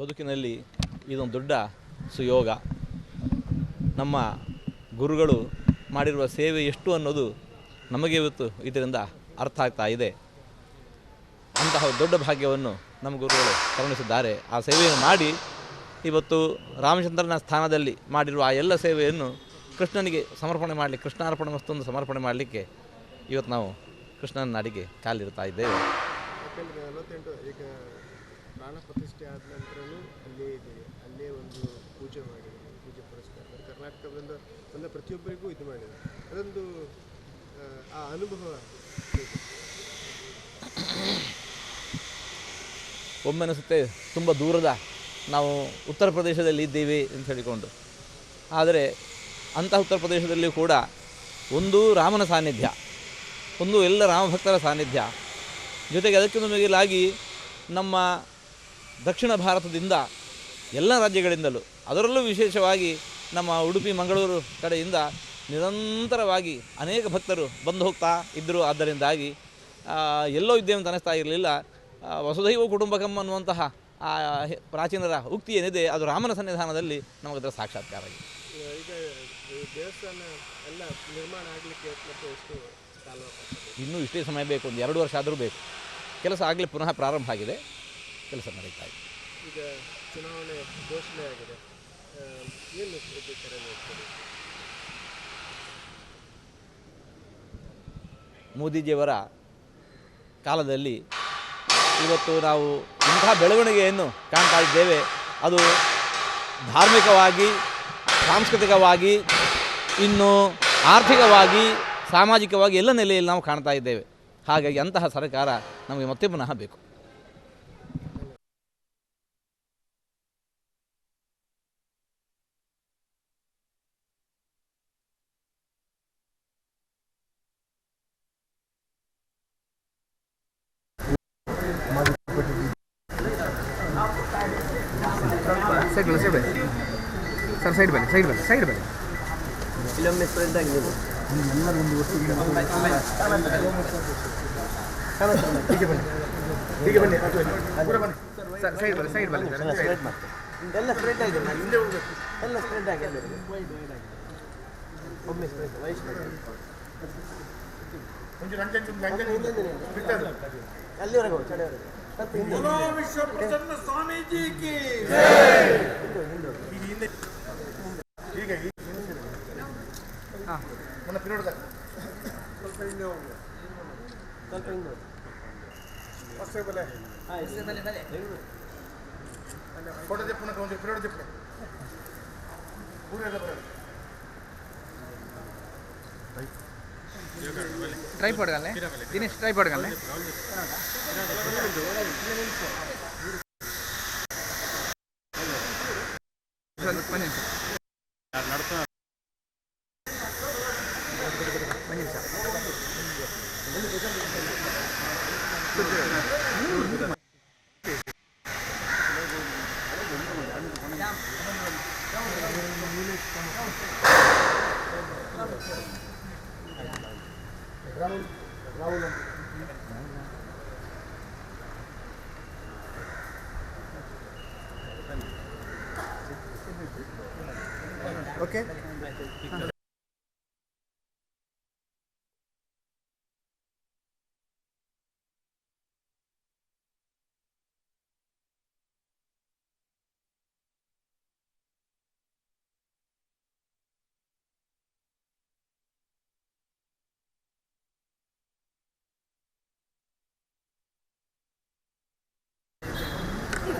ಬದುಕಿನಲ್ಲಿ ಇದೊಂದು ದೊಡ್ಡ ಸುಯೋಗ. ನಮ್ಮ ಗುರುಗಳು ಮಾಡಿರುವ ಸೇವೆ ಎಷ್ಟು ಅನ್ನೋದು ನಮಗೆ ಇವತ್ತು ಇದರಿಂದ ಅರ್ಥ ಆಗ್ತಾ ಇದೆ. ಅಂತಹ ದೊಡ್ಡ ಭಾಗ್ಯವನ್ನು ನಮ್ಮ ಗುರುಗಳು ಕರುಣಿಸಿದ್ದಾರೆ. ಆ ಸೇವೆಯನ್ನು ಮಾಡಿ ಇವತ್ತು ರಾಮಚಂದ್ರನ ಸ್ಥಾನದಲ್ಲಿ ಮಾಡಿರುವ ಆ ಎಲ್ಲ ಸೇವೆಯನ್ನು ಕೃಷ್ಣನಿಗೆ ಸಮರ್ಪಣೆ ಮಾಡಲಿಕ್ಕೆ ಕೃಷ್ಣಾರ್ಪಣೆ ವಸ್ತುವನ್ನು ಸಮರ್ಪಣೆ ಮಾಡಲಿಕ್ಕೆ ಇವತ್ತು ನಾವು ಕೃಷ್ಣನ ನಾಡಿಗೆ ಕಾಲಿಡ್ತಾ ಇದ್ದೇವೆ. ಪ್ರಾಣ ಪ್ರತಿಷ್ಠೆ ಆದ ನಂತರನೂ ಅಲ್ಲೇ ಇದೆ. ಅಲ್ಲೇ ಒಂದು ಪೂಜೆ ಮಾಡಿದ್ದೀವಿ ಪೂಜೆ ಪುರಸ್ಕಾರ. ಅಂದರೆ ಕರ್ನಾಟಕದಿಂದ ಬಂದ ಪ್ರತಿಯೊಬ್ಬರಿಗೂ ಇದು ಮಾಡಿದೆ ಅದೊಂದು ಆ, ಅನುಭವ? ಒಮ್ಮೆ ಅನಿಸುತ್ತೆ ತುಂಬ ದೂರದ ನಾವು ಉತ್ತರ ಪ್ರದೇಶದಲ್ಲಿ ಇದ್ದೀವಿ ಅಂತ ಹೇಳಿಕೊಂಡು. ಆದರೆ ಅಂತಹ ಉತ್ತರ ಪ್ರದೇಶದಲ್ಲಿ ಕೂಡ ಒಂದು ರಾಮನ ಸಾನ್ನಿಧ್ಯ ಒಂದು ಎಲ್ಲ ರಾಮಭಕ್ತರ ಸಾನ್ನಿಧ್ಯ. ಜೊತೆಗೆ ಅದಕ್ಕಿಂತ ಮಿಗಿಲಾಗಿ ನಮ್ಮ ದಕ್ಷಿಣ ಭಾರತದಿಂದ ಎಲ್ಲ ರಾಜ್ಯಗಳಿಂದಲೂ ಅದರಲ್ಲೂ ವಿಶೇಷವಾಗಿ ನಮ್ಮ ಉಡುಪಿ ಮಂಗಳೂರು ಕಡೆಯಿಂದ ನಿರಂತರವಾಗಿ ಅನೇಕ ಭಕ್ತರು ಬಂದು ಹೋಗ್ತಾ ಇದ್ದರು. ಆದ್ದರಿಂದಾಗಿ ಎಲ್ಲೋ ಇದ್ದೇವೆ ಅಂತ ಅನಿಸ್ತಾ ಇರಲಿಲ್ಲ. ವಸುದೈವ ವಸುಧೈವ ಕುಟುಂಬಕಂ ಅನ್ನುವಂತಹ ಆ ಪ್ರಾಚೀನರ ಉಕ್ತಿ ಏನಿದೆ ಅದು ರಾಮನ ಸನ್ನಿಧಾನದಲ್ಲಿ ನಮಗದರ ಸಾಕ್ಷಾತ್ಕಾರ ಆಗಿದೆ. ದೇವಸ್ಥಾನ ಎಲ್ಲ ನಿರ್ಮಾಣ ಆಗಲಿಕ್ಕೆ ಇನ್ನೂ ಇಷ್ಟೇ ಸಮಯ ಬೇಕು ಒಂದು ಎರಡು ವರ್ಷ ಆದರೂ ಬೇಕು. ಕೆಲಸ ಆಗಲಿ ಪುನಃ ಪ್ರಾರಂಭ ಆಗಿದೆ. ಕೆಲಸ ನಡೀತಾ ಇದೆ. ಈಗ ಚುನಾವಣೆ ಘೋಷಣೆ ಆಗಿದೆ. ಏನು ಕರೆ ಮೋದಿಜಿಯವರ ಕಾಲದಲ್ಲಿ ಇವತ್ತು ನಾವು ಇಂತಹ ಬೆಳವಣಿಗೆಯನ್ನು ಕಾಣ್ತಾ ಇದ್ದೇವೆ. ಅದು ಧಾರ್ಮಿಕವಾಗಿ ಸಾಂಸ್ಕೃತಿಕವಾಗಿ ಇನ್ನು ಆರ್ಥಿಕವಾಗಿ ಸಾಮಾಜಿಕವಾಗಿ ಎಲ್ಲ ನೆಲೆಯಲ್ಲಿ ನಾವು ಕಾಣ್ತಾ ಇದ್ದೇವೆ. ಹಾಗಾಗಿ ಅಂತಹ ಸರ್ಕಾರ ನಮಗೆ ಮತ್ತೆ ಪುನಃ ಬೇಕು. ಬನ್ನಿ ಸೈಡ್ ಬನ್ನಿ. ಸರ್ ಸೈಡ್ ಬನ್ನಿ ಸೈಡ್ ಬನ್ನಿ ಸೈಡ್ ಬನ್ನಿ. ಇಲ್ಲೊಮ್ಮೆ ಸ್ಪ್ರೆಡ್ ಆಗಿ ಬನ್ನಿ ಸರ್ ಸೈಡ್ ಬನ್ನಿ ಸೈಡ್ ಬನ್ನಿ ಎಲ್ಲ ಸ್ಪ್ರೆಡ್ ಆಗಿದೆ ನಾನು ಹಿಂದೆ ಹೋಗ್ಬೇಕು. ಎಲ್ಲ ಸ್ಪ್ರೆಡ್ ಆಗಿದೆ ಒಮ್ಮೆ ಸ್ಪ್ರೆಡ್ ವೈಸ್ ಅಲ್ಲಿವರೆಗೆ ಹೋಗಿ. ಚಳಿವರೆಗೆ ಸ್ವಲ್ಪ ಹಿಂದೆ ವಿಶ್ವ ಪ್ರಸನ್ನ ಸ್ವಾಮೀಜಿ ಕಿ ಸ್ವಲ್ಪ ಹಿಂದೆ ಹೋಗಿ. ಟ್ರೈಪಾಡ್ ಗಲ್ಲೆ ದಿನೇಶ್ ಟ್ರೈಪಾಡ್ ಗಲ್ಲೆ ಸ್ವಲ್ಪ ಬನ್ನಿ ಸರ್. ಬನ್ನಿ ಸರ್.